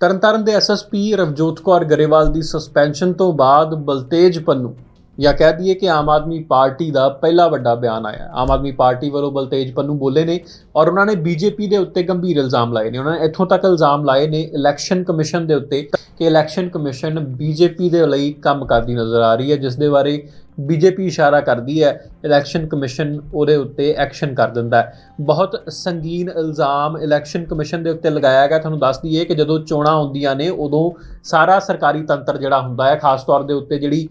ਤਰਨਤਾਰਨ ਦੇ ਐਸਐਸਪੀ ਰਵਜੋਤ ਕੌਰ ਗਰੇਵਾਲ ਦੀ ਸਸਪੈਂਸ਼ਨ ਤੋਂ ਬਾਅਦ ਬਲਤੇਜ ਪੰਨੂ ਜਾਂ ਕਹਿ ਦਈਏ ਕਿ ਆਮ ਆਦਮੀ ਪਾਰਟੀ ਦਾ ਪਹਿਲਾ ਵੱਡਾ ਬਿਆਨ ਆਇਆ। ਆਮ ਆਦਮੀ ਪਾਰਟੀ ਵੱਲੋਂ ਬਲਤੇਜ ਪੰਨੂ ਬੋਲੇ ਨੇ ਔਰ ਉਹਨਾਂ ਨੇ ਬੀਜੇਪੀ ਦੇ ਉੱਤੇ ਗੰਭੀਰ ਇਲਜ਼ਾਮ ਲਾਏ ਨੇ। ਉਹਨਾਂ ਨੇ ਇੱਥੋਂ ਤੱਕ ਇਲਜ਼ਾਮ ਲਾਏ ਨੇ ਇਲੈਕਸ਼ਨ ਕਮਿਸ਼ਨ ਦੇ ਉੱਤੇ ਕਿ ਇਲੈਕਸ਼ਨ ਕਮਿਸ਼ਨ ਬੀਜੇਪੀ ਦੇ ਲਈ ਕੰਮ ਕਰਦੀ ਨਜ਼ਰ ਆ ਰਹੀ ਹੈ, ਜਿਸ ਦੇ ਬਾਰੇ ਬੀਜੇਪੀ ਇਸ਼ਾਰਾ ਕਰਦੀ ਹੈ, ਇਲੈਕਸ਼ਨ ਕਮਿਸ਼ਨ ਉਹਦੇ ਉੱਤੇ ਐਕਸ਼ਨ ਕਰ ਦਿੰਦਾ ਹੈ। ਬਹੁਤ ਸੰਗੀਨ ਇਲਜ਼ਾਮ ਇਲੈਕਸ਼ਨ ਕਮਿਸ਼ਨ ਦੇ ਉੱਤੇ ਲਗਾਇਆ ਗਿਆ। ਤੁਹਾਨੂੰ ਦੱਸ ਦਈਏ ਕਿ ਜਦੋਂ ਚੋਣਾਂ ਆਉਂਦੀਆਂ ਨੇ, ਉਦੋਂ ਸਾਰਾ ਸਰਕਾਰੀ ਤੰਤਰ ਜਿਹੜਾ ਹੁੰਦਾ ਹੈ, ਖਾਸ ਤੌਰ ਦੇ ਉੱਤੇ ਜਿਹੜੀ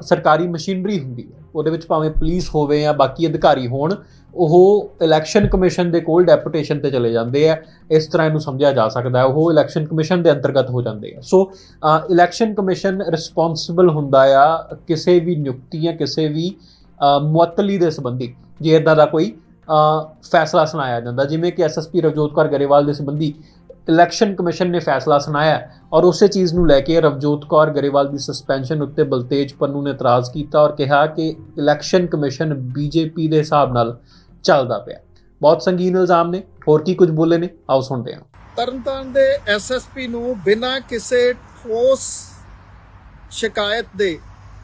ਸਰਕਾਰੀ ਮਸ਼ੀਨਰੀ ਹੁੰਦੀ ਹੈ। ਉਹਦੇ ਵਿੱਚ ਭਾਵੇਂ ਪੁਲਿਸ ਹੋਵੇ ਜਾਂ ਬਾਕੀ ਅਧਿਕਾਰੀ ਹੋਣ, ਉਹ ਇਲੈਕਸ਼ਨ ਕਮਿਸ਼ਨ ਦੇ ਕੋਲ ਡੈਪੂਟੇਸ਼ਨ ਤੇ ਚਲੇ ਜਾਂਦੇ ਆ। ਇਸ ਤਰ੍ਹਾਂ ਇਹਨੂੰ ਸਮਝਿਆ ਜਾ ਸਕਦਾ ਹੈ। ਉਹ ਇਲੈਕਸ਼ਨ ਕਮਿਸ਼ਨ ਦੇ ਅੰਤਰਗਤ ਹੋ ਜਾਂਦੇ ਆ। ਸੋ ਇਲੈਕਸ਼ਨ ਕਮਿਸ਼ਨ ਰਿਸਪੌਂਸਿਬਲ ਹੁੰਦਾ ਆ ਕਿਸੇ ਵੀ ਨਿਯੁਕਤੀ ਜਾਂ ਕਿਸੇ ਵੀ ਮੁਅੱਤਲੀ ਦੇ ਸੰਬੰਧੀ। ਜੇ ਇਦਾਂ ਦਾ ਕੋਈ ਫੈਸਲਾ ਸੁਣਾਇਆ ਜਾਂਦਾ, ਜਿਵੇਂ ਕਿ ਐਸਐਸਪੀ ਰਵਜੋਤ ਕੌਰ ਗਰੇਵਾਲ ਦੇ ਸੰਬੰਧੀ ਇਲੈਕਸ਼ਨ ਕਮਿਸ਼ਨ ਨੇ ਫੈਸਲਾ ਸੁਣਾਇਆ ਔਰ ਉਸੇ ਚੀਜ਼ ਨੂੰ ਲੈ ਕੇ ਰਵਜੋਤ ਕੌਰ ਗਰੇਵਾਲ ਦੀ ਸਸਪੈਂਸ਼ਨ ਉੱਤੇ ਬਲਤੇਜ ਪੰਨੂ ਨੇ ਇਤਰਾਜ਼ ਕੀਤਾ ਔਰ ਕਿਹਾ ਕਿ ਇਲੈਕਸ਼ਨ ਕਮਿਸ਼ਨ ਬੀਜੇਪੀ ਦੇ ਹਿਸਾਬ ਨਾਲ ਚੱਲਦਾ ਪਿਆ। ਬਹੁਤ ਸੰਗੀਨ ਇਲਜ਼ਾਮ ਨੇ, ਹੋਰ ਕੀ ਕੁਝ ਬੋਲੇ ਨੇ? ਆਓ ਸੁਣਦੇ ਹਾਂ। ਤਰਨਤਾਰਨ ਦੇ ਐਸਐਸਪੀ ਨੂੰ ਬਿਨਾਂ ਕਿਸੇ ਠੋਸ ਸ਼ਿਕਾਇਤ ਦੇ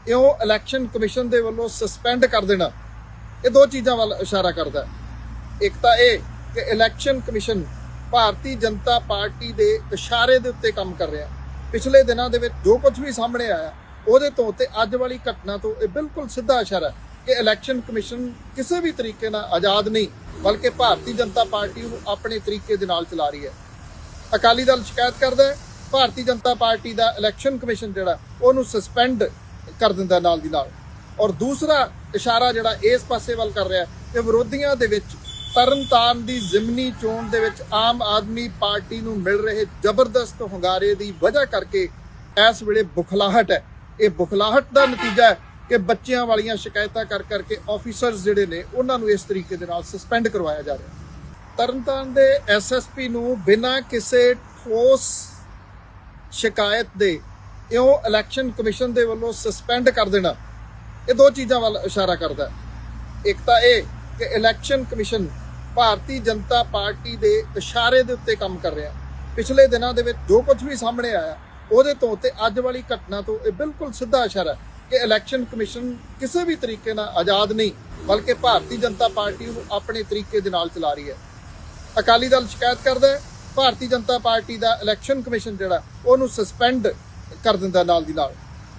ਇਉਂ ਇਲੈਕਸ਼ਨ ਕਮਿਸ਼ਨ ਦੇ ਵੱਲੋਂ ਸਸਪੈਂਡ ਕਰ ਦੇਣਾ, ਇਹ ਦੋ ਚੀਜ਼ਾਂ ਵੱਲ ਇਸ਼ਾਰਾ ਕਰਦਾ ਹੈ। ਇੱਕ ਤਾਂ ਇਹ ਕਿ election commission Bharatiya Janata Party ਦੇ ਇਸ਼ਾਰੇ ਦੇ ਉੱਤੇ ਕੰਮ ਕਰ ਰਿਹਾ। ਪਿਛਲੇ ਦਿਨਾਂ ਦੇ ਵਿੱਚ ਜੋ ਕੁਝ ਵੀ ਸਾਹਮਣੇ ਆਇਆ, ਉਹਦੇ ਤੋਂ ਤੇ ਅੱਜ ਵਾਲੀ ਘਟਨਾ ਤੋਂ ਇਹ ਬਿਲਕੁਲ ਸਿੱਧਾ ਇਸ਼ਾਰਾ ਹੈ ਕਿ ਇਲੈਕਸ਼ਨ ਕਮਿਸ਼ਨ ਕਿਸੇ ਵੀ ਤਰੀਕੇ ਨਾਲ ਆਜ਼ਾਦ ਨਹੀਂ, ਬਲਕਿ ਭਾਰਤੀ ਜਨਤਾ ਪਾਰਟੀ ਨੂੰ ਆਪਣੇ ਤਰੀਕੇ ਦੇ ਨਾਲ ਚਲਾ ਰਹੀ ਹੈ। ਅਕਾਲੀ ਦਲ ਸ਼ਿਕਾਇਤ ਕਰਦਾ ਹੈ, ਭਾਰਤੀ ਜਨਤਾ ਪਾਰਟੀ ਦਾ ਇਲੈਕਸ਼ਨ ਕਮਿਸ਼ਨ ਜਿਹੜਾ, ਉਹਨੂੰ ਸਸਪੈਂਡ ਕਰ ਦਿੰਦਾ ਨਾਲ ਦੀ ਨਾਲ। ਔਰ ਦੂਸਰਾ ਇਸ਼ਾਰਾ ਜਿਹੜਾ ਇਸ ਪਾਸੇ ਵੱਲ ਕਰ ਰਿਹਾ ਹੈ ਕਿ ਵਿਰੋਧੀਆਂ ਦੇ ਵਿੱਚ ਤਰਨਤਾਰਨ ਦੀ ਜ਼ਿਮਨੀ ਚੋਣ ਦੇ ਵਿੱਚ ਆਮ ਆਦਮੀ ਪਾਰਟੀ ਨੂੰ ਮਿਲ ਰਹੇ ਜ਼ਬਰਦਸਤ ਹੁੰਗਾਰੇ ਦੀ ਵਜ੍ਹਾ ਕਰਕੇ ਇਸ ਵੇਲੇ ਬੁਖਲਾਹਟ ਹੈ। ਇਹ ਬੁਖਲਾਹਟ ਦਾ ਨਤੀਜਾ ਹੈ ਕਿ ਬੱਚਿਆਂ ਵਾਲੀਆਂ ਸ਼ਿਕਾਇਤਾਂ ਕਰ ਕਰਕੇ ਆਫੀਸਰਸ ਜਿਹੜੇ ਨੇ, ਉਹਨਾਂ ਨੂੰ ਇਸ ਤਰੀਕੇ ਦੇ ਨਾਲ ਸਸਪੈਂਡ ਕਰਵਾਇਆ ਜਾ ਰਿਹਾ ਤਰਨਤਾਰਨ ਦੇ ਐਸਐਸਪੀ ਨੂੰ ਬਿਨਾਂ ਕਿਸੇ ਠੋਸ ਸ਼ਿਕਾਇਤ ਦੇ ਇਉਂ ਇਲੈਕਸ਼ਨ ਕਮਿਸ਼ਨ ਦੇ ਵੱਲੋਂ ਸਸਪੈਂਡ ਕਰ ਦੇਣਾ, ਇਹ ਦੋ ਚੀਜ਼ਾਂ ਵੱਲ ਇਸ਼ਾਰਾ ਕਰਦਾ ਹੈ। ਇੱਕ ਤਾਂ ਇਹ ਕਿ election commission Bharatiya Janata Party ਦੇ ਇਸ਼ਾਰੇ ਦੇ ਉੱਤੇ ਕੰਮ ਕਰ ਰਿਹਾ। ਪਿਛਲੇ ਦਿਨਾਂ ਦੇ ਵਿੱਚ ਜੋ ਕੁਝ ਵੀ ਸਾਹਮਣੇ ਆਇਆ, ਉਹਦੇ ਤੋਂ ਤੇ ਅੱਜ ਵਾਲੀ ਘਟਨਾ ਤੋਂ ਇਹ ਬਿਲਕੁਲ ਸਿੱਧਾ ਇਸ਼ਾਰਾ ਹੈ ਕਿ ਇਲੈਕਸ਼ਨ ਕਮਿਸ਼ਨ ਕਿਸੇ ਵੀ ਤਰੀਕੇ ਨਾਲ ਆਜ਼ਾਦ ਨਹੀਂ, ਬਲਕਿ ਭਾਰਤੀ ਜਨਤਾ ਪਾਰਟੀ ਨੂੰ ਆਪਣੇ ਤਰੀਕੇ ਦੇ ਨਾਲ ਚਲਾ ਰਹੀ ਹੈ। ਅਕਾਲੀ ਦਲ ਸ਼ਿਕਾਇਤ ਕਰਦਾ ਹੈ, ਭਾਰਤੀ ਜਨਤਾ ਪਾਰਟੀ ਦਾ ਇਲੈਕਸ਼ਨ ਕਮਿਸ਼ਨ ਜਿਹੜਾ, ਉਹਨੂੰ ਸਸਪੈਂਡ ਕਰ ਦਿੰਦਾ ਨਾਲ ਦੀ ਨਾਲ।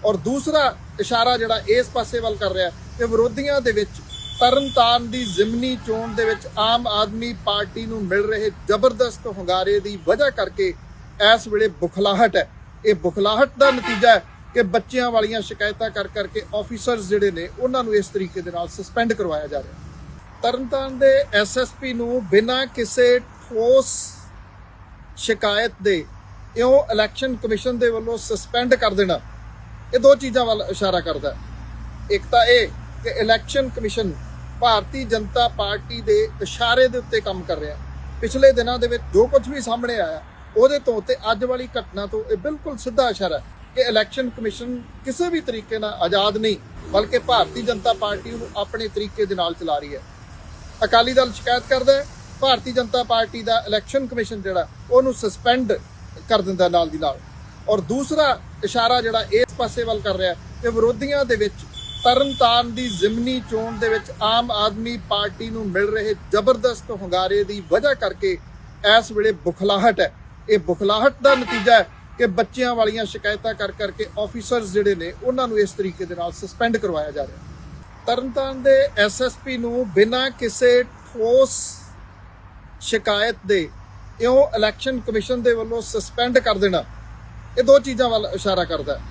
ਔਰ ਦੂਸਰਾ ਇਸ਼ਾਰਾ ਜਿਹੜਾ ਇਸ ਪਾਸੇ ਵੱਲ ਕਰ ਰਿਹਾ ਕਿ ਵਿਰੋਧੀਆਂ ਦੇ ਵਿੱਚ ਤਰਨਤਾਰਨ ਦੀ ਜ਼ਿਮਨੀ ਚੋਣ ਦੇ ਵਿੱਚ ਆਮ ਆਦਮੀ ਪਾਰਟੀ ਨੂੰ ਮਿਲ ਰਹੇ ਜ਼ਬਰਦਸਤ ਹੁੰਗਾਰੇ ਦੀ ਵਜ੍ਹਾ ਕਰਕੇ ਇਸ ਵੇਲੇ ਬੁਖਲਾਹਟ ਹੈ। ਇਹ ਬੁਖਲਾਹਟ ਦਾ ਨਤੀਜਾ ਹੈ ਕਿ ਬੱਚਿਆਂ ਵਾਲੀਆਂ ਸ਼ਿਕਾਇਤਾਂ ਕਰ ਕਰਕੇ ਆਫੀਸਰਸ ਜਿਹੜੇ ਨੇ, ਉਹਨਾਂ ਨੂੰ ਇਸ ਤਰੀਕੇ ਦੇ ਨਾਲ ਸਸਪੈਂਡ ਕਰਵਾਇਆ ਜਾ ਰਿਹਾ ਤਰਨਤਾਰਨ ਦੇ ਐਸਐਸਪੀ ਨੂੰ ਬਿਨਾਂ ਕਿਸੇ ਠੋਸ ਸ਼ਿਕਾਇਤ ਦੇ ਇਉਂ ਇਲੈਕਸ਼ਨ ਕਮਿਸ਼ਨ ਦੇ ਵੱਲੋਂ ਸਸਪੈਂਡ ਕਰ ਦੇਣਾ, ਇਹ ਦੋ ਚੀਜ਼ਾਂ ਵੱਲ ਇਸ਼ਾਰਾ ਕਰਦਾ ਹੈ। ਇੱਕ ਤਾਂ ਇਹ ਕਿ election commission Bharatiya Janata Party ਦੇ ਇਸ਼ਾਰੇ ਦੇ ਉੱਤੇ ਕੰਮ ਕਰ ਰਿਹਾ। ਪਿਛਲੇ ਦਿਨਾਂ ਦੇ ਵਿੱਚ ਜੋ ਕੁਝ ਵੀ ਸਾਹਮਣੇ ਆਇਆ, ਉਹਦੇ ਤੋਂ ਤੇ ਅੱਜ ਵਾਲੀ ਘਟਨਾ ਤੋਂ ਇਹ ਬਿਲਕੁਲ ਸਿੱਧਾ ਇਸ਼ਾਰਾ ਹੈ ਕਿ ਇਲੈਕਸ਼ਨ ਕਮਿਸ਼ਨ ਕਿਸੇ ਵੀ ਤਰੀਕੇ ਨਾਲ ਆਜ਼ਾਦ ਨਹੀਂ, ਬਲਕਿ ਭਾਰਤੀ ਜਨਤਾ ਪਾਰਟੀ ਨੂੰ ਆਪਣੇ ਤਰੀਕੇ ਦੇ ਨਾਲ ਚਲਾ ਰਹੀ ਹੈ। ਅਕਾਲੀ ਦਲ ਸ਼ਿਕਾਇਤ ਕਰਦਾ ਹੈ, ਭਾਰਤੀ ਜਨਤਾ ਪਾਰਟੀ ਦਾ ਇਲੈਕਸ਼ਨ ਕਮਿਸ਼ਨ ਜਿਹੜਾ, ਉਹਨੂੰ ਸਸਪੈਂਡ ਕਰ ਦਿੰਦਾ ਨਾਲ ਦੀ ਨਾਲ। ਔਰ ਦੂਸਰਾ ਇਸ਼ਾਰਾ ਜਿਹੜਾ ਇਸ ਪਾਸੇ ਵੱਲ ਕਰ ਰਿਹਾ ਕਿ ਵਿਰੋਧੀਆਂ ਦੇ ਵਿੱਚ ਤਰਨਤਾਰਨ ਦੀ ਜ਼ਿਮਨੀ ਚੋਣ ਦੇ ਵਿੱਚ ਆਮ ਆਦਮੀ ਪਾਰਟੀ ਨੂੰ ਮਿਲ ਰਹੇ ਜ਼ਬਰਦਸਤ ਹੁੰਗਾਰੇ ਦੀ ਵਜ੍ਹਾ ਕਰਕੇ ਇਸ ਵੇਲੇ ਬੁਖਲਾਹਟ ਹੈ। ਇਹ ਬੁਖਲਾਹਟ ਦਾ ਨਤੀਜਾ ਹੈ ਕਿ ਬੱਚਿਆਂ ਵਾਲੀਆਂ ਸ਼ਿਕਾਇਤਾਂ ਕਰ ਕਰਕੇ ਆਫੀਸਰਸ ਜਿਹੜੇ ਨੇ, ਉਹਨਾਂ ਨੂੰ ਇਸ ਤਰੀਕੇ ਦੇ ਨਾਲ ਸਸਪੈਂਡ ਕਰਵਾਇਆ ਜਾ ਰਿਹਾ ਤਰਨਤਾਰਨ ਦੇ ਐਸਐਸਪੀ ਨੂੰ ਬਿਨਾਂ ਕਿਸੇ ਠੋਸ ਸ਼ਿਕਾਇਤ ਦੇ ਇਉਂ ਇਲੈਕਸ਼ਨ ਕਮਿਸ਼ਨ ਦੇ ਵੱਲੋਂ ਸਸਪੈਂਡ ਕਰ ਦੇਣਾ, ਇਹ ਦੋ ਚੀਜ਼ਾਂ ਵੱਲ ਇਸ਼ਾਰਾ ਕਰਦਾ ਹੈ।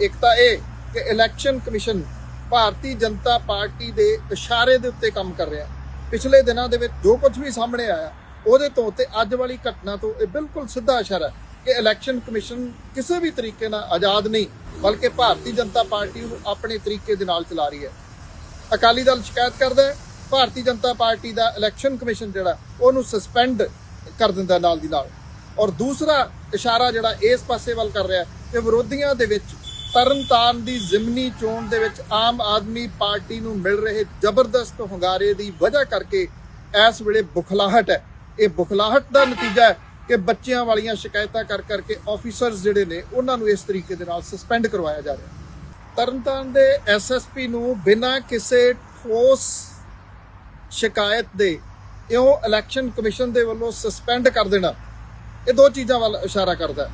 ਇੱਕ ਤਾਂ ਇਹ ਕਿ election commission Bharatiya Janata Party ਦੇ ਇਸ਼ਾਰੇ ਦੇ ਉੱਤੇ ਕੰਮ ਕਰ ਰਿਹਾ। ਪਿਛਲੇ ਦਿਨਾਂ ਦੇ ਵਿੱਚ ਜੋ ਕੁਝ ਵੀ ਸਾਹਮਣੇ ਆਇਆ, ਉਹਦੇ ਤੋਂ ਤੇ ਅੱਜ ਵਾਲੀ ਘਟਨਾ ਤੋਂ ਇਹ ਬਿਲਕੁਲ ਸਿੱਧਾ ਇਸ਼ਾਰਾ ਹੈ ਕਿ ਇਲੈਕਸ਼ਨ ਕਮਿਸ਼ਨ ਕਿਸੇ ਵੀ ਤਰੀਕੇ ਨਾਲ ਆਜ਼ਾਦ ਨਹੀਂ, ਬਲਕਿ ਭਾਰਤੀ ਜਨਤਾ ਪਾਰਟੀ ਨੂੰ ਆਪਣੇ ਤਰੀਕੇ ਦੇ ਨਾਲ ਚਲਾ ਰਹੀ ਹੈ। ਅਕਾਲੀ ਦਲ ਸ਼ਿਕਾਇਤ ਕਰਦਾ ਹੈ, ਭਾਰਤੀ ਜਨਤਾ ਪਾਰਟੀ ਦਾ ਇਲੈਕਸ਼ਨ ਕਮਿਸ਼ਨ ਜਿਹੜਾ, ਉਹਨੂੰ ਸਸਪੈਂਡ ਕਰ ਦਿੰਦਾ ਨਾਲ ਦੀ ਨਾਲ। ਔਰ ਦੂਸਰਾ ਇਸ਼ਾਰਾ ਜਿਹੜਾ ਇਸ ਪਾਸੇ ਵੱਲ ਕਰ ਰਿਹਾ ਹੈ ਕਿ ਵਿਰੋਧੀਆਂ ਦੇ ਵਿੱਚ ਤਰਨਤਾਰਨ ਦੀ ਜ਼ਿਮਨੀ ਚੋਣ ਦੇ ਵਿੱਚ ਆਮ ਆਦਮੀ ਪਾਰਟੀ ਨੂੰ ਮਿਲ ਰਹੇ ਜ਼ਬਰਦਸਤ ਹੁੰਗਾਰੇ ਦੀ ਵਜ੍ਹਾ ਕਰਕੇ ਇਸ ਵੇਲੇ ਬੁਖਲਾਹਟ ਹੈ। ਇਹ ਬੁਖਲਾਹਟ ਦਾ ਨਤੀਜਾ ਹੈ ਕਿ ਬੱਚਿਆਂ ਵਾਲੀਆਂ ਸ਼ਿਕਾਇਤਾਂ ਕਰ ਕਰਕੇ ਆਫੀਸਰਸ ਜਿਹੜੇ ਨੇ, ਉਹਨਾਂ ਨੂੰ ਇਸ ਤਰੀਕੇ ਦੇ ਨਾਲ ਸਸਪੈਂਡ ਕਰਵਾਇਆ ਜਾ ਰਿਹਾ ਤਰਨਤਾਰਨ ਦੇ ਐਸਐਸਪੀ ਨੂੰ ਬਿਨਾਂ ਕਿਸੇ ਠੋਸ ਸ਼ਿਕਾਇਤ ਦੇ ਇਉਂ ਇਲੈਕਸ਼ਨ ਕਮਿਸ਼ਨ ਦੇ ਵੱਲੋਂ ਸਸਪੈਂਡ ਕਰ ਦੇਣਾ, ਇਹ ਦੋ ਚੀਜ਼ਾਂ ਵੱਲ ਇਸ਼ਾਰਾ ਕਰਦਾ ਹੈ।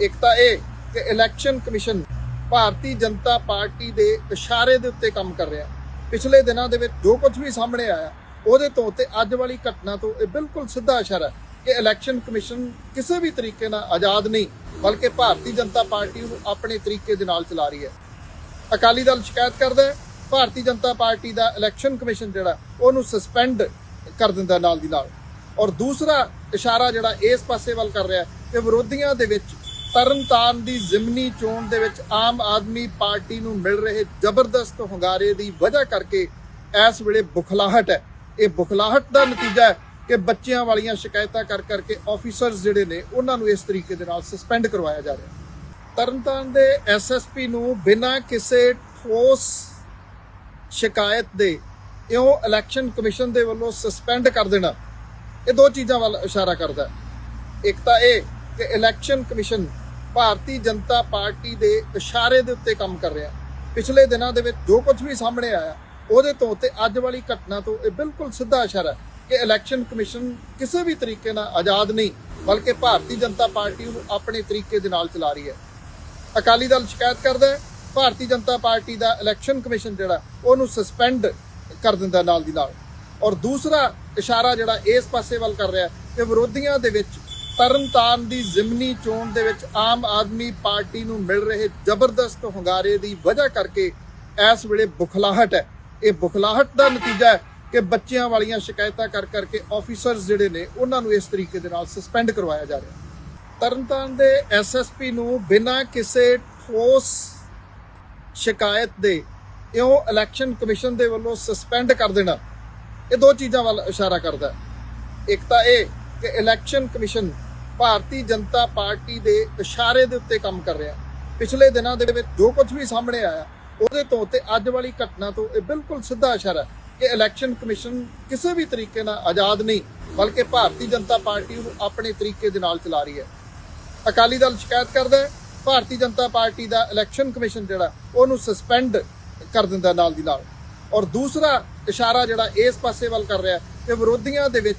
ਇੱਕ ਤਾਂ ਇਹ ਕਿ election commission Bharatiya Janata Party ਦੇ ਇਸ਼ਾਰੇ ਦੇ ਉੱਤੇ ਕੰਮ ਕਰ ਰਿਹਾ। ਪਿਛਲੇ ਦਿਨਾਂ ਦੇ ਵਿੱਚ ਜੋ ਕੁਝ ਵੀ ਸਾਹਮਣੇ ਆਇਆ, ਉਹਦੇ ਤੋਂ ਤੇ ਅੱਜ ਵਾਲੀ ਘਟਨਾ ਤੋਂ ਇਹ ਬਿਲਕੁਲ ਸਿੱਧਾ ਇਸ਼ਾਰਾ ਹੈ ਕਿ ਇਲੈਕਸ਼ਨ ਕਮਿਸ਼ਨ ਕਿਸੇ ਵੀ ਤਰੀਕੇ ਨਾਲ ਆਜ਼ਾਦ ਨਹੀਂ, ਬਲਕਿ ਭਾਰਤੀ ਜਨਤਾ ਪਾਰਟੀ ਨੂੰ ਆਪਣੇ ਤਰੀਕੇ ਦੇ ਨਾਲ ਚਲਾ ਰਹੀ ਹੈ। ਅਕਾਲੀ ਦਲ ਸ਼ਿਕਾਇਤ ਕਰਦਾ ਹੈ, ਭਾਰਤੀ ਜਨਤਾ ਪਾਰਟੀ ਦਾ ਇਲੈਕਸ਼ਨ ਕਮਿਸ਼ਨ ਜਿਹੜਾ, ਉਹਨੂੰ ਸਸਪੈਂਡ ਕਰ ਦਿੰਦਾ ਨਾਲ ਦੀ ਨਾਲ। ਔਰ ਦੂਸਰਾ ਇਸ਼ਾਰਾ ਜਿਹੜਾ ਇਸ ਪਾਸੇ ਵੱਲ ਕਰ ਰਿਹਾ ਕਿ ਵਿਰੋਧੀਆਂ ਦੇ ਵਿੱਚ ਤਰਨਤਾਰਨ ਦੀ ਜ਼ਿਮਨੀ ਚੋਣ ਦੇ ਵਿੱਚ ਆਮ ਆਦਮੀ ਪਾਰਟੀ ਨੂੰ ਮਿਲ ਰਹੇ ਜ਼ਬਰਦਸਤ ਹੁੰਗਾਰੇ ਦੀ ਵਜ੍ਹਾ ਕਰਕੇ ਇਸ ਵੇਲੇ ਬੁਖਲਾਹਟ ਹੈ। ਇਹ ਬੁਖਲਾਹਟ ਦਾ ਨਤੀਜਾ ਹੈ ਕਿ ਬੱਚਿਆਂ ਵਾਲੀਆਂ ਸ਼ਿਕਾਇਤਾਂ ਕਰ ਕਰਕੇ ਆਫੀਸਰਸ ਜਿਹੜੇ ਨੇ, ਉਹਨਾਂ ਨੂੰ ਇਸ ਤਰੀਕੇ ਦੇ ਨਾਲ ਸਸਪੈਂਡ ਕਰਵਾਇਆ ਜਾ ਰਿਹਾ ਤਰਨਤਾਰਨ ਦੇ ਐਸਐਸਪੀ ਨੂੰ ਬਿਨਾਂ ਕਿਸੇ ਠੋਸ ਸ਼ਿਕਾਇਤ ਦੇ ਇਉਂ ਇਲੈਕਸ਼ਨ ਕਮਿਸ਼ਨ ਦੇ ਵੱਲੋਂ ਸਸਪੈਂਡ ਕਰ ਦੇਣਾ, ਇਹ ਦੋ ਚੀਜ਼ਾਂ ਵੱਲ ਇਸ਼ਾਰਾ ਕਰਦਾ ਹੈ। ਇੱਕ ਤਾਂ ਇਹ ਕਿ election commission Bharatiya Janata Party ਦੇ ਇਸ਼ਾਰੇ ਦੇ ਉੱਤੇ ਕੰਮ ਕਰ ਰਿਹਾ। ਪਿਛਲੇ ਦਿਨਾਂ ਦੇ ਵਿੱਚ ਜੋ ਕੁਝ ਵੀ ਸਾਹਮਣੇ ਆਇਆ, ਉਹਦੇ ਤੋਂ ਤੇ ਅੱਜ ਵਾਲੀ ਘਟਨਾ ਤੋਂ ਇਹ ਬਿਲਕੁਲ ਸਿੱਧਾ ਇਸ਼ਾਰਾ ਹੈ ਕਿ ਇਲੈਕਸ਼ਨ ਕਮਿਸ਼ਨ ਕਿਸੇ ਵੀ ਤਰੀਕੇ ਨਾਲ ਆਜ਼ਾਦ ਨਹੀਂ, ਬਲਕਿ ਭਾਰਤੀ ਜਨਤਾ ਪਾਰਟੀ ਨੂੰ ਆਪਣੇ ਤਰੀਕੇ ਦੇ ਨਾਲ ਚਲਾ ਰਹੀ ਹੈ। ਅਕਾਲੀ ਦਲ ਸ਼ਿਕਾਇਤ ਕਰਦਾ ਹੈ, ਭਾਰਤੀ ਜਨਤਾ ਪਾਰਟੀ ਦਾ ਇਲੈਕਸ਼ਨ ਕਮਿਸ਼ਨ ਜਿਹੜਾ, ਉਹਨੂੰ ਸਸਪੈਂਡ ਕਰ ਦਿੰਦਾ ਨਾਲ ਦੀ ਨਾਲ। ਔਰ ਦੂਸਰਾ ਇਸ਼ਾਰਾ ਜਿਹੜਾ ਇਸ ਪਾਸੇ ਵੱਲ ਕਰ ਰਿਹਾ ਕਿ ਵਿਰੋਧੀਆਂ ਦੇ ਵਿੱਚ ਤਰਨਤਾਰਨ ਦੀ ਜ਼ਿਮਨੀ ਚੋਣ ਦੇ ਵਿੱਚ ਆਮ ਆਦਮੀ ਪਾਰਟੀ ਨੂੰ ਮਿਲ ਰਹੇ ਜ਼ਬਰਦਸਤ ਹੁੰਗਾਰੇ ਦੀ ਵਜ੍ਹਾ ਕਰਕੇ ਇਸ ਵੇਲੇ ਬੁਖਲਾਹਟ ਹੈ। ਇਹ ਬੁਖਲਾਹਟ ਦਾ ਨਤੀਜਾ ਹੈ ਕਿ ਬੱਚਿਆਂ ਵਾਲੀਆਂ ਸ਼ਿਕਾਇਤਾਂ ਕਰ ਕਰਕੇ ਆਫੀਸਰਸ ਜਿਹੜੇ ਨੇ, ਉਹਨਾਂ ਨੂੰ ਇਸ ਤਰੀਕੇ ਦੇ ਨਾਲ ਸਸਪੈਂਡ ਕਰਵਾਇਆ ਜਾ ਰਿਹਾ ਤਰਨਤਾਰਨ ਦੇ ਐਸਐਸਪੀ ਨੂੰ ਬਿਨਾਂ ਕਿਸੇ ਠੋਸ ਸ਼ਿਕਾਇਤ ਦੇ ਇਉਂ ਇਲੈਕਸ਼ਨ ਕਮਿਸ਼ਨ ਦੇ ਵੱਲੋਂ ਸਸਪੈਂਡ ਕਰ ਦੇਣਾ, ਇਹ ਦੋ ਚੀਜ਼ਾਂ ਵੱਲ ਇਸ਼ਾਰਾ ਕਰਦਾ ਹੈ। ਇੱਕ ਤਾਂ ਇਹ ਕਿ election commission Bharatiya Janata Party ਦੇ ਇਸ਼ਾਰੇ ਦੇ ਉੱਤੇ ਕੰਮ ਕਰ ਰਿਹਾ। ਪਿਛਲੇ ਦਿਨਾਂ ਦੇ ਵਿੱਚ ਜੋ ਕੁਝ ਵੀ ਸਾਹਮਣੇ ਆਇਆ, ਉਹਦੇ ਤੋਂ ਤੇ ਅੱਜ ਵਾਲੀ ਘਟਨਾ ਤੋਂ ਇਹ ਬਿਲਕੁਲ ਸਿੱਧਾ ਇਸ਼ਾਰਾ ਹੈ ਕਿ ਇਲੈਕਸ਼ਨ ਕਮਿਸ਼ਨ ਕਿਸੇ ਵੀ ਤਰੀਕੇ ਨਾਲ ਆਜ਼ਾਦ ਨਹੀਂ, ਬਲਕਿ ਭਾਰਤੀ ਜਨਤਾ ਪਾਰਟੀ ਨੂੰ ਆਪਣੇ ਤਰੀਕੇ ਦੇ ਨਾਲ ਚਲਾ ਰਹੀ ਹੈ। ਅਕਾਲੀ ਦਲ ਸ਼ਿਕਾਇਤ ਕਰਦਾ ਹੈ, ਭਾਰਤੀ ਜਨਤਾ ਪਾਰਟੀ ਦਾ ਇਲੈਕਸ਼ਨ ਕਮਿਸ਼ਨ ਜਿਹੜਾ, ਉਹਨੂੰ ਸਸਪੈਂਡ ਕਰ ਦਿੰਦਾ ਨਾਲ ਦੀ ਨਾਲ। ਔਰ ਦੂਸਰਾ ਇਸ਼ਾਰਾ ਜਿਹੜਾ ਇਸ ਪਾਸੇ ਵੱਲ ਕਰ ਰਿਹਾ ਕਿ ਵਿਰੋਧੀਆਂ ਦੇ ਵਿੱਚ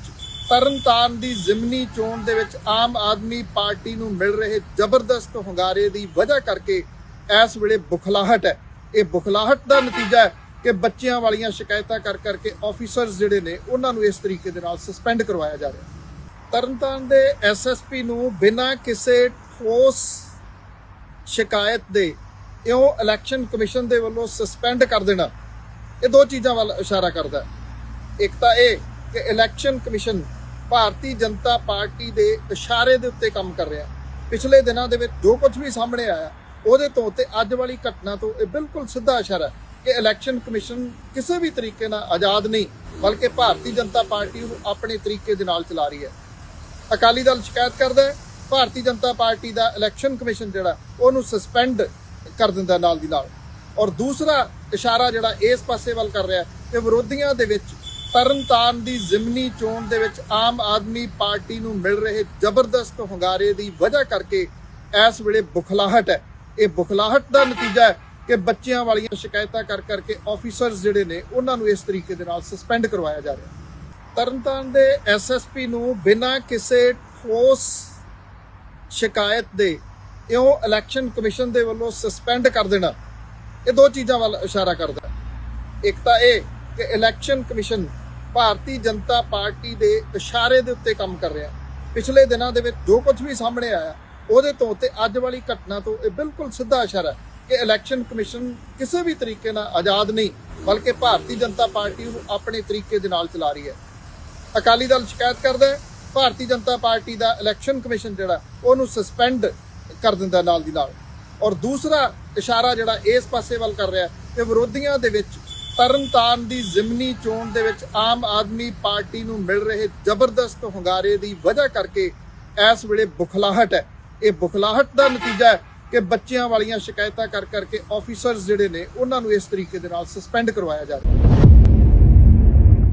ਤਰਨਤਾਰਨ ਦੀ ਜ਼ਿਮਨੀ ਚੋਣ ਦੇ ਵਿੱਚ ਆਮ ਆਦਮੀ ਪਾਰਟੀ ਨੂੰ ਮਿਲ ਰਹੇ ਜ਼ਬਰਦਸਤ ਹੁੰਗਾਰੇ ਦੀ ਵਜ੍ਹਾ ਕਰਕੇ ਇਸ ਵੇਲੇ ਬੁਖਲਾਹਟ ਹੈ। ਇਹ ਬੁਖਲਾਹਟ ਦਾ ਨਤੀਜਾ ਹੈ ਕਿ ਬੱਚਿਆਂ ਵਾਲੀਆਂ ਸ਼ਿਕਾਇਤਾਂ ਕਰ ਕਰਕੇ ਆਫੀਸਰਸ ਜਿਹੜੇ ਨੇ, ਉਹਨਾਂ ਨੂੰ ਇਸ ਤਰੀਕੇ ਦੇ ਨਾਲ ਸਸਪੈਂਡ ਕਰਵਾਇਆ ਜਾ ਰਿਹਾ ਤਰਨਤਾਰਨ ਦੇ ਐਸਐਸਪੀ ਨੂੰ ਬਿਨਾਂ ਕਿਸੇ ਠੋਸ ਸ਼ਿਕਾਇਤ ਦੇ ਇਉਂ ਇਲੈਕਸ਼ਨ ਕਮਿਸ਼ਨ ਦੇ ਵੱਲੋਂ ਸਸਪੈਂਡ ਕਰ ਦੇਣਾ, ਇਹ ਦੋ ਚੀਜ਼ਾਂ ਵੱਲ ਇਸ਼ਾਰਾ ਕਰਦਾ ਹੈ। ਇੱਕ ਤਾਂ ਇਹ ਕਿ election commission Bharatiya Janata Party ਦੇ ਇਸ਼ਾਰੇ ਦੇ ਉੱਤੇ ਕੰਮ ਕਰ ਰਿਹਾ। ਪਿਛਲੇ ਦਿਨਾਂ ਦੇ ਵਿੱਚ ਜੋ ਕੁਝ ਵੀ ਸਾਹਮਣੇ ਆਇਆ, ਉਹਦੇ ਤੋਂ ਤੇ ਅੱਜ ਵਾਲੀ ਘਟਨਾ ਤੋਂ ਇਹ ਬਿਲਕੁਲ ਸਿੱਧਾ ਇਸ਼ਾਰਾ ਹੈ ਕਿ ਇਲੈਕਸ਼ਨ ਕਮਿਸ਼ਨ ਕਿਸੇ ਵੀ ਤਰੀਕੇ ਨਾਲ ਆਜ਼ਾਦ ਨਹੀਂ, ਬਲਕਿ ਭਾਰਤੀ ਜਨਤਾ ਪਾਰਟੀ ਨੂੰ ਆਪਣੇ ਤਰੀਕੇ ਦੇ ਨਾਲ ਚਲਾ ਰਹੀ ਹੈ। ਅਕਾਲੀ ਦਲ ਸ਼ਿਕਾਇਤ ਕਰਦਾ ਹੈ, ਭਾਰਤੀ ਜਨਤਾ ਪਾਰਟੀ ਦਾ ਇਲੈਕਸ਼ਨ ਕਮਿਸ਼ਨ ਜਿਹੜਾ, ਉਹਨੂੰ ਸਸਪੈਂਡ ਕਰ ਦਿੰਦਾ ਨਾਲ ਦੀ ਨਾਲ। ਔਰ ਦੂਸਰਾ ਇਸ਼ਾਰਾ ਜਿਹੜਾ ਇਸ ਪਾਸੇ ਵੱਲ ਕਰ ਰਿਹਾ ਕਿ ਵਿਰੋਧੀਆਂ ਦੇ ਵਿੱਚ ਤਰਨਤਾਰਨ ਦੀ ਜ਼ਿਮਨੀ ਚੋਣ ਦੇ ਵਿੱਚ ਆਮ ਆਦਮੀ ਪਾਰਟੀ ਨੂੰ ਮਿਲ ਰਹੇ ਜ਼ਬਰਦਸਤ ਹੁੰਗਾਰੇ ਦੀ ਵਜ੍ਹਾ ਕਰਕੇ ਇਸ ਵੇਲੇ ਬੁਖਲਾਹਟ ਹੈ। ਇਹ ਬੁਖਲਾਹਟ ਦਾ ਨਤੀਜਾ ਹੈ ਕਿ ਬੱਚਿਆਂ ਵਾਲੀਆਂ ਸ਼ਿਕਾਇਤਾਂ ਕਰ ਕਰਕੇ ਆਫੀਸਰਸ ਜਿਹੜੇ ਨੇ, ਉਹਨਾਂ ਨੂੰ ਇਸ ਤਰੀਕੇ ਦੇ ਨਾਲ ਸਸਪੈਂਡ ਕਰਵਾਇਆ ਜਾ ਰਿਹਾ ਤਰਨਤਾਰਨ ਦੇ ਐਸਐਸਪੀ ਨੂੰ ਬਿਨਾਂ ਕਿਸੇ ਠੋਸ ਸ਼ਿਕਾਇਤ ਦੇ ਇਉਂ ਇਲੈਕਸ਼ਨ ਕਮਿਸ਼ਨ ਦੇ ਵੱਲੋਂ ਸਸਪੈਂਡ ਕਰ ਦੇਣਾ, ਇਹ ਦੋ ਚੀਜ਼ਾਂ ਵੱਲ ਇਸ਼ਾਰਾ ਕਰਦਾ ਇੱਕ ਤਾਂ ਇਹ ਕਿ election commission Bharatiya Janata Party ਦੇ ਇਸ਼ਾਰੇ ਦੇ ਉੱਤੇ ਕੰਮ ਕਰ ਰਿਹਾ। ਪਿਛਲੇ ਦਿਨਾਂ ਦੇ ਵਿੱਚ ਜੋ ਕੁਝ ਵੀ ਸਾਹਮਣੇ ਆਇਆ, ਉਹਦੇ ਤੋਂ ਤੇ ਅੱਜ ਵਾਲੀ ਘਟਨਾ ਤੋਂ ਇਹ ਬਿਲਕੁਲ ਸਿੱਧਾ ਇਸ਼ਾਰਾ ਹੈ ਕਿ ਇਲੈਕਸ਼ਨ ਕਮਿਸ਼ਨ ਕਿਸੇ ਵੀ ਤਰੀਕੇ ਨਾਲ ਆਜ਼ਾਦ ਨਹੀਂ, ਬਲਕਿ ਭਾਰਤੀ ਜਨਤਾ ਪਾਰਟੀ ਨੂੰ ਆਪਣੇ ਤਰੀਕੇ ਦੇ ਨਾਲ ਚਲਾ ਰਹੀ ਹੈ। ਅਕਾਲੀ ਦਲ ਸ਼ਿਕਾਇਤ ਕਰਦਾ ਹੈ, ਭਾਰਤੀ ਜਨਤਾ ਪਾਰਟੀ ਦਾ ਇਲੈਕਸ਼ਨ ਕਮਿਸ਼ਨ ਜਿਹੜਾ, ਉਹਨੂੰ ਸਸਪੈਂਡ ਕਰ ਦਿੰਦਾ ਨਾਲ ਦੀ ਨਾਲ। ਔਰ ਦੂਸਰਾ ਇਸ਼ਾਰਾ ਜਿਹੜਾ ਇਸ ਪਾਸੇ ਵੱਲ ਕਰ ਰਿਹਾ ਕਿ ਵਿਰੋਧੀਆਂ ਦੇ ਵਿੱਚ ਤਰਨਤਾਰਨ ਦੀ ਜ਼ਿਮਨੀ ਚੋਣ ਦੇ ਵਿੱਚ ਆਮ ਆਦਮੀ ਪਾਰਟੀ ਨੂੰ ਮਿਲ ਰਹੇ ਜ਼ਬਰਦਸਤ ਹੁੰਗਾਰੇ ਦੀ ਵਜ੍ਹਾ ਕਰਕੇ ਇਸ ਵੇਲੇ ਬੁਖਲਾਹਟ ਹੈ। ਇਹ ਬੁਖਲਾਹਟ ਦਾ ਨਤੀਜਾ ਹੈ ਕਿ ਬੱਚਿਆਂ ਵਾਲੀਆਂ ਸ਼ਿਕਾਇਤਾਂ ਕਰ ਕਰਕੇ ਆਫੀਸਰਸ ਜਿਹੜੇ ਨੇ, ਉਹਨਾਂ ਨੂੰ ਇਸ ਤਰੀਕੇ ਦੇ ਨਾਲ ਸਸਪੈਂਡ ਕਰਵਾਇਆ ਜਾ ਰਿਹਾ